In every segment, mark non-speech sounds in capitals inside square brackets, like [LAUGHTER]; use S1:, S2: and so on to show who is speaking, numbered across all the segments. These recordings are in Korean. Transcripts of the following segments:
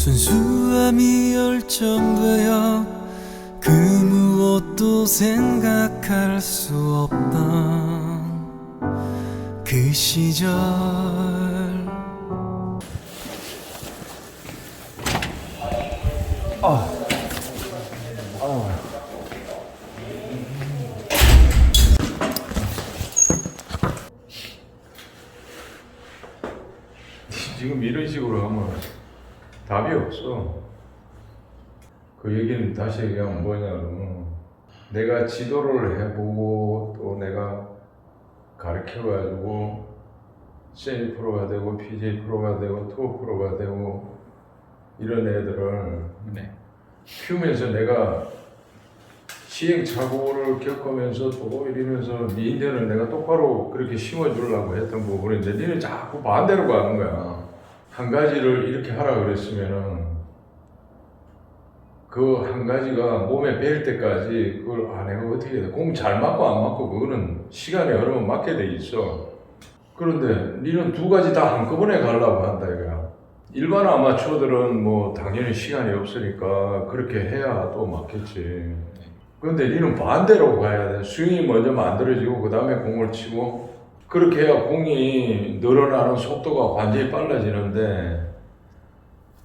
S1: 순수함이 열정되어 그 무엇도 생각할 수 없던 그 시절 아.
S2: 지금 이런 식으로 하면 답이 없어. 그 얘기는 다시 얘기하면 뭐냐 그러면 내가 지도를 해보고 또 내가 가르쳐가지고 세니 프로가 되고 PJ 프로가 되고 투어 프로가 되고 이런 애들을
S3: 네.
S2: 키우면서 내가 시행착오를 겪으면서 또 이러면서 니인들은 내가 똑바로 그렇게 심어주려고 했던 부분인데 니는 자꾸 반대로 가는 거야. 한 가지를 이렇게 하라 그랬으면은 그 한 가지가 몸에 배일 때까지 그걸 아 내가 어떻게 해야 돼? 공잘 맞고 안 맞고 그거는 시간에 흐르면 맞게 돼 있어. 그런데 니는 두 가지 다 한꺼번에 가려고 한다 이거야. 일반 아마추어들은 뭐 당연히 시간이 없으니까 그렇게 해야 또 맞겠지. 그런데 니는 반대로 가야 돼. 스윙이 먼저 만들어지고 그 다음에 공을 치고 그렇게 해야 공이 늘어나는 속도가 완전히 빨라지는데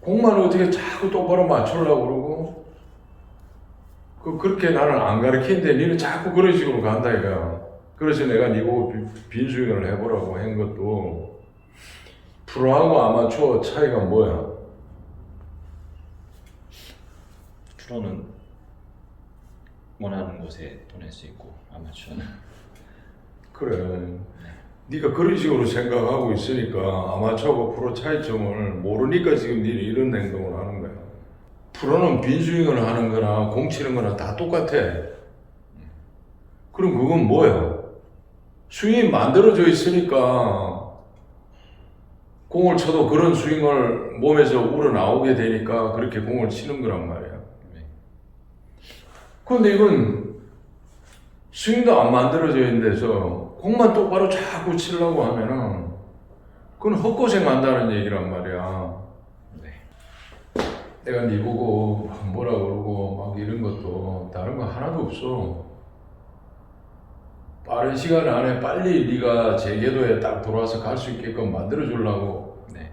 S2: 공만 어떻게 자꾸 똑바로 맞추려고 그러고 그 그렇게 나는 안 가르치는데 니는 자꾸 그런 식으로 간다 이거야. 그래서 내가 니보고 빈- 빈스윙을 해보라고 한 것도 프로하고 아마추어 차이가 뭐야?
S3: 프로는 원하는 곳에 보낼 수 있고 아마추어는
S2: 그래. 네가 그런 식으로 생각하고 있으니까 아마추어하고 프로 차이점을 모르니까 지금 니는 이런 행동을 하는 거야. 프로는 빈스윙을 하는 거나 공 치는 거나 다 똑같아. 그럼 그건 뭐야? 스윙이 만들어져 있으니까 공을 쳐도 그런 스윙을 몸에서 우러나오게 되니까 그렇게 공을 치는 거란 말이야.
S3: 네.
S2: 그런데 이건 스윙도 안 만들어져 있는 데서 공만 똑바로 자꾸 치려고 하면은 그건 헛고생 한다는 얘기란 말이야.
S3: 네.
S2: 내가 네 보고 막 뭐라 그러고 막 이런 것도 다른 거 하나도 없어. 빠른 시간 안에 빨리 네가 제 궤도에 딱 돌아와서 갈 수 있게끔 만들어 주려고
S3: 네.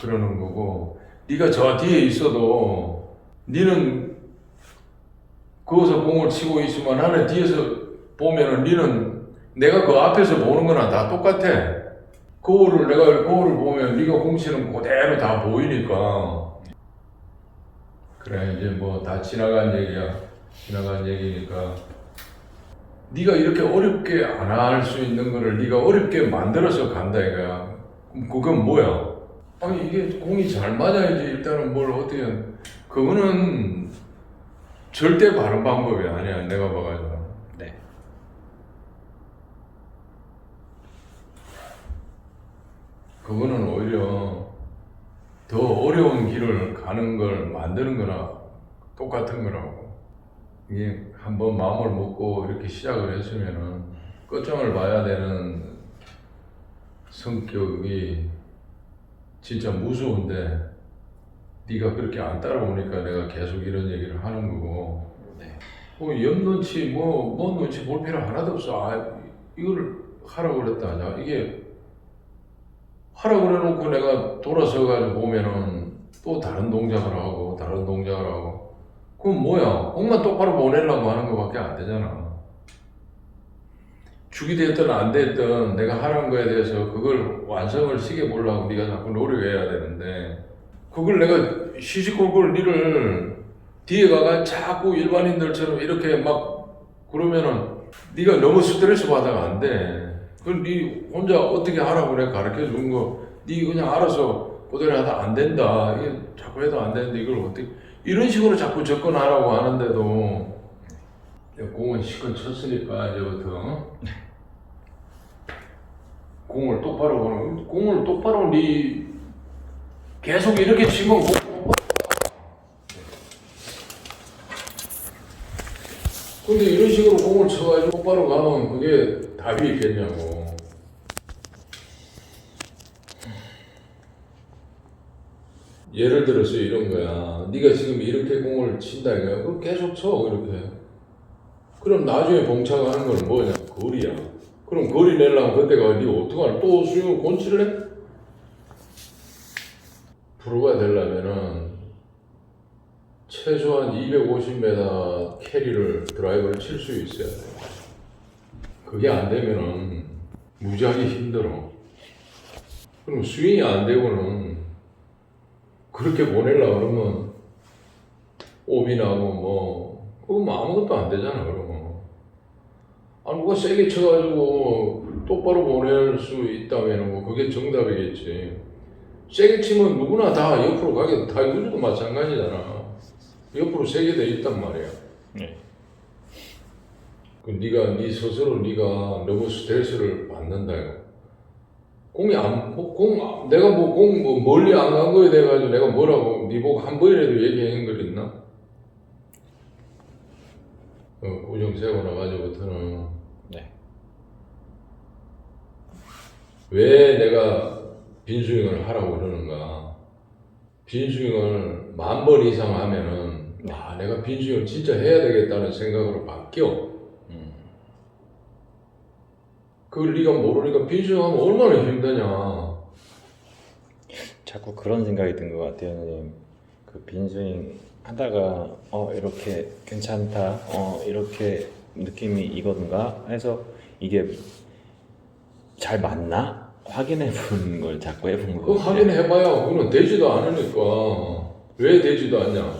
S2: 그러는 거고 네가 저 뒤에 있어도 네는 거기서 공을 치고 있으면 나는 뒤에서 보면은 네는 내가 그 앞에서 보는 거나 다 똑같아. 거울을 내가 거울을 보면 네가 공 치는 거 그대로 다 보이니까 그래 이제 뭐 다 지나간 얘기야. 지나간 얘기니까 네가 이렇게 어렵게 안 할 수 있는 거를 네가 어렵게 만들어서 간다 이거야. 그건 뭐야? 아니 이게 공이 잘 맞아야지 일단은 뭘 어떻게 그거는 절대 바른 방법이 아니야 내가 봐가지고
S3: 네.
S2: 그거는 오히려 더 어려운 길을 가는 걸 만드는 거나 똑같은 거라고 이게 한번 마음을 먹고 이렇게 시작을 했으면은 끝장을 봐야 되는 성격이 진짜 무서운데 네가 그렇게 안 따라오니까 내가 계속 이런 얘기를 하는 거고
S3: 네.
S2: 눈치 뭐, 뭐 눈치 볼 필요 하나도 없어. 아, 이거를 하라고 그랬다. 자, 이게 하라고 그래놓고 내가 돌아서 가지고 보면은 또 다른 동작을 하고 다른 동작을 하고 그건 뭐야? 공만 똑바로 보내려고 하는 것밖에 안 되잖아. 죽이 됐든 안 됐든 내가 하라는 거에 대해서 그걸 완성을 시켜 보려고 네가 자꾸 노력해야 되는데 그걸 내가 시시콜콜 니를 뒤에 가가 자꾸 일반인들처럼 이렇게 막 그러면은 네가 너무 스트레스 받아가 안 돼. 그럼 네 혼자 어떻게 하라고 내가 가르쳐 준 거, 네 그냥 알아서 그대로 하다 안 된다. 이게 자꾸 해도 안 되는데 이걸 어떻게 이런 식으로 자꾸 접근하라고 하는데도 공은 시컷 쳤으니까 이제부터 공을 똑바로 보는 공을 똑바로 네 계속 이렇게 치면 공 근데 이런 식으로 공을 쳐가지고 똑바로 가면 그게 답이 있겠냐고. 예를 들어서 이런 거야. 네가 지금 이렇게 공을 친다 이거야. 그럼 계속 쳐 이렇게. 그럼 나중에 봉착하는 건 뭐냐? 거리야. 그럼 거리 내려면 그때가 니 어떡하나? 또 곤치를 해? 프로가 되려면은 최소한 250m 캐리를 드라이버를 칠 수 있어야 돼. 그게 안 되면은 무지하게 힘들어. 그럼 스윙이 안 되고는 그렇게 보내려고 그러면 오비 나고 뭐 그거 뭐 아무것도 안 되잖아 그러면. 아 누가 세게 쳐가지고 똑바로 보낼 수 있다면 뭐 그게 정답이겠지. 세게 치면 누구나 다 옆으로 가게 타이거즈도 마찬가지잖아. 옆으로 세게 돼 있단 말이야.
S3: 네.
S2: 그 네가 네 스스로 네가 너무 스트레스를 받는다 이거 공이 안공 내가 뭐 공 뭐 멀리 안 간 거에 대해 가지고 내가 뭐라고 네 보고 한 번이라도 얘기한 거 있나? 어, 우정 세고 나가지고부터는
S3: 네.
S2: 왜 내가 빈스윙을 하라고 그러는가? 빈스윙을 만 번 이상 하면은 아 내가 빈스윙을 진짜 해야 되겠다는 생각으로 바뀌어.
S3: 음.
S2: 그걸 네가 모르니까 빈스윙하면 얼마나 힘드냐.
S3: 자꾸 그런 생각이 든 것 같아요, 선생님. 그 빈스윙 하다가 어 이렇게 괜찮다, 어 이렇게 느낌이 이건가 해서 이게 잘 맞나 확인해 보는 걸 자꾸 해본
S2: 그거
S3: 거.
S2: 확인해봐야 그거는 되지도 않으니까 왜 되지도 않냐?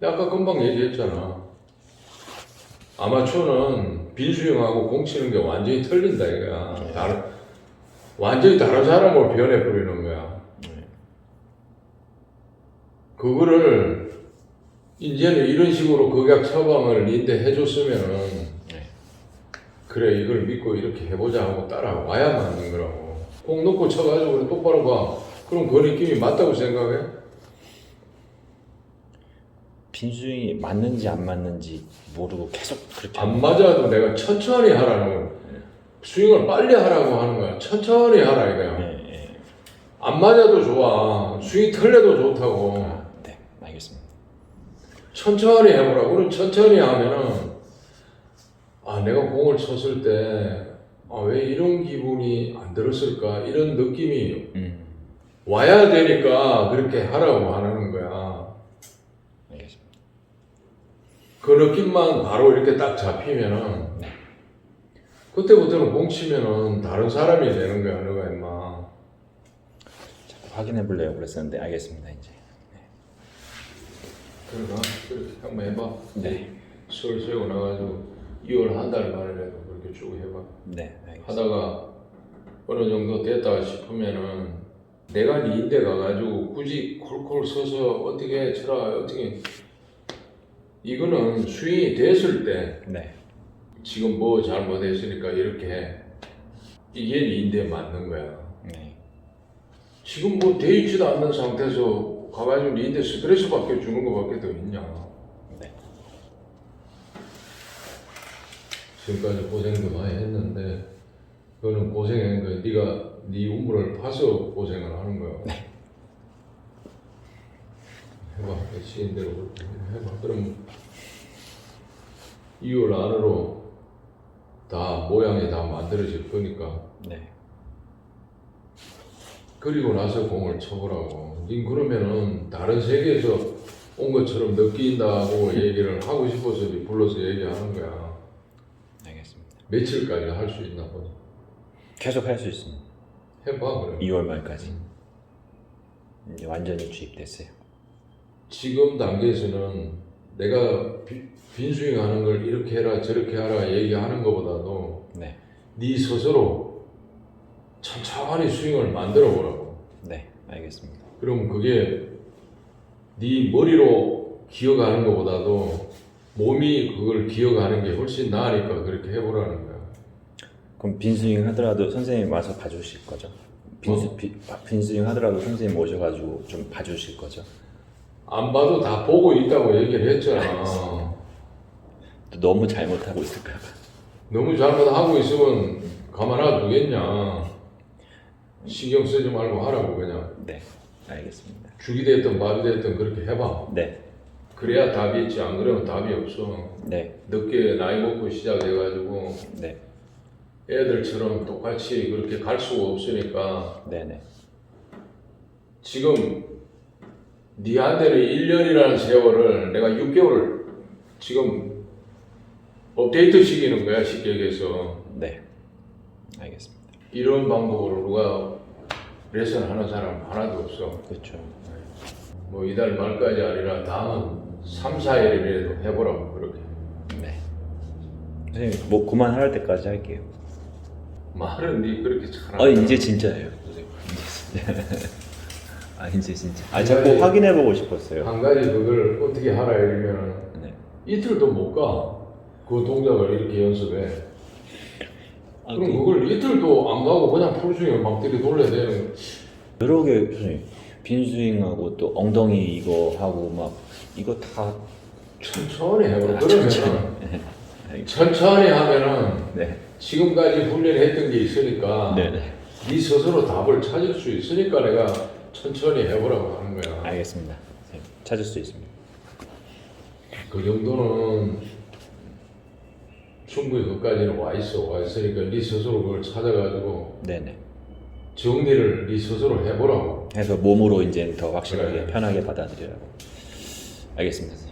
S2: 내가 아까 금방 얘기했잖아. 아마추어는 빈스윙하고 공 치는 게 완전히 틀린다 이거야. 다른 완전히 다른 사람으로 변해 버리는 거야.
S3: 네.
S2: 그거를 이제는 이런 식으로 극약 처방을 니한테 해줬으면은
S3: 네.
S2: 그래 이걸 믿고 이렇게 해보자 하고 따라와야 맞는 거라고 공 놓고 쳐가지고 똑바로 봐 그럼 그 느낌이 맞다고 생각해?
S3: 빈스윙이 맞는지 안 맞는지 모르고 계속 그렇게
S2: 안 맞아도 내가 천천히 하라는 거야 스윙을 빨리 하라고 하는 거야. 천천히 하라 이거야.
S3: 네, 네.
S2: 안 맞아도 좋아. 스윙 틀려도 좋다고.
S3: 아, 네, 알겠습니다.
S2: 천천히 해보라 그럼 천천히 하면은 아 내가 공을 쳤을 때 아, 왜 이런 기분이 안 들었을까? 이런 느낌이
S3: 음,
S2: 와야 되니까 그렇게 하라고 하는 거야.
S3: 알겠습니다.
S2: 그 느낌만 바로 이렇게 딱 잡히면은 그때부터는 공 치면은 다른 사람이 되는 거야, 너가 임마.
S3: 확인해 보려고 그랬었는데 알겠습니다 이제.
S2: 그러니까 그렇게 한번 해봐.
S3: 네,
S2: 서울 세고 나가지고 2월 한 달 만이라도 그렇게 쭉 해봐.
S3: 네, 알겠습니다.
S2: 하다가 어느 정도 됐다 싶으면은 내가 네 인데 가가지고 굳이 콜콜 서서 어떻게 쳐라 어떻게 이거는 스윙이 됐을 때
S3: 네,
S2: 지금 뭐 잘못했으니까 이렇게 해. 이게 니인데 맞는 거야.
S3: 네,
S2: 지금 뭐 돼 있지도 않는 상태에서 가가지고 니인데 스트레스 받게 주는 거밖에 더 있냐.
S3: 네.
S2: 지금까지 고생도 많이 했는데 그거는 고생한 거야. 네가 네 우물을 파서 고생을 하는 거야. 해봐. 내 시인대로 해봐. 그럼 2월 안으로 다 모양이 다 만들어질 거니까
S3: 네,
S2: 그리고 나서 공을 쳐보라고. 닌 그러면은 다른 세계에서 온 것처럼 느낀다고 [LAUGHS] 얘기를 하고 싶어서 네 불러서 얘기하는 거야.
S3: 알겠습니다.
S2: 며칠까지 할 수 있나 보니.
S3: 계속 할 수 있습니다.
S2: 해봐 그래.
S3: 2월 말까지 이제 완전히 주입됐어요.
S2: 지금 단계에서는 내가 비- 빈스윙 하는 걸 이렇게 해라 저렇게 하라 얘기하는 것보다도
S3: 네,
S2: 네 스스로 천천히 스윙을 만들어 보라고.
S3: 네, 알겠습니다.
S2: 그럼 그게 네 머리로 기억하는 것보다도 몸이 그걸 기억하는 게 훨씬 나으니까 그렇게 해보라는 거야.
S3: 그럼 빈스윙 하더라도 선생님 와서 봐주실 거죠? 빈스,
S2: 어?
S3: 비, 빈스윙 하더라도 선생님 모셔가지고 좀 봐주실 거죠?
S2: 안 봐도 다 보고 있다고 얘기를 했잖아.
S3: 또 너무 잘못하고 있을까 봐.
S2: 너무 잘못하고 있으면 가만 놔두겠냐. 신경 쓰지 말고 하라고 그냥.
S3: 네, 알겠습니다.
S2: 죽이 됐든 밥이 됐든 그렇게 해봐.
S3: 네,
S2: 그래야 답이 있지 안 그러면 답이 없어.
S3: 네,
S2: 늦게 나이 먹고 시작해가지고
S3: 네,
S2: 애들처럼 똑같이 그렇게 갈 수가 없으니까
S3: 네, 네,
S2: 지금 니한테는 1년이라는 세월을 내가 6개월 지금 업데이트 시키는 거야 쉽게 얘기해서
S3: 네. 알겠습니다.
S2: 이런 방법으로 누가 레슨 하는 사람 하나도 없어
S3: 그렇죠.
S2: 뭐 이달 말까지 아니라 다음 3, 4일이라도 해보라고 그렇게
S3: 네. 선생님, 뭐 그만할 때까지 할게요.
S2: 말은 니 그렇게 잘하는
S3: 아 이제 진짜예요, 선생님. [LAUGHS] 이제 진짜. 아 진짜. 아 자꾸 확인해 보고 싶었어요.
S2: 한 가지 그걸 어떻게 하라 이러면
S3: 네.
S2: 이틀도 못 가 그 동작을 이렇게 연습해
S3: 아,
S2: 그럼
S3: 그,
S2: 그걸 이틀도 안 가고 그냥 풀스윙을 막 들이 돌려야 되는 거
S3: 여러 개 선생님 빈스윙하고 또 엉덩이 이거 하고 막 이거 다
S2: 천천히 해봐
S3: 아,
S2: 그러면은
S3: 네.
S2: 천천히 하면은
S3: 네.
S2: 지금까지 훈련했던 게 있으니까
S3: 네, 네.
S2: 네 스스로 답을 찾을 수 있으니까 내가 천천히 해보라고 하는 거야
S3: 알겠습니다. 선생님. 찾을 수 있습니다.
S2: 그 정도는 충분히 그까지는 와 있어 와 있으니까 네 스스로 그걸 찾아가지고
S3: 네, 네.
S2: 정리를 네 스스로 해보라고
S3: 해서 몸으로 이제 더 확실하게
S2: 그래.
S3: 편하게 받아들여라고. 알겠습니다,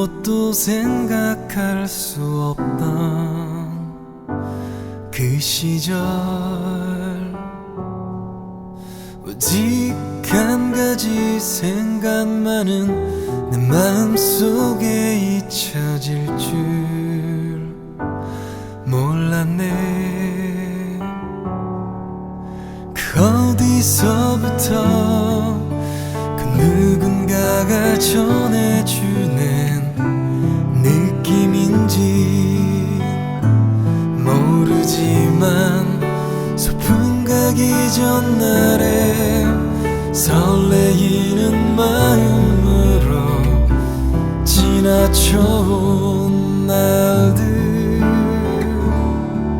S1: 무엇도 생각할 수 없던 그 시절. 오직 한 가지 생각만은 내 마음속에 잊혀질 줄 몰랐네. 그 어디서부터 그 누군가가 전해주 모르지만 소풍 가기 전날에 설레이는 마음으로 지나쳐온 날들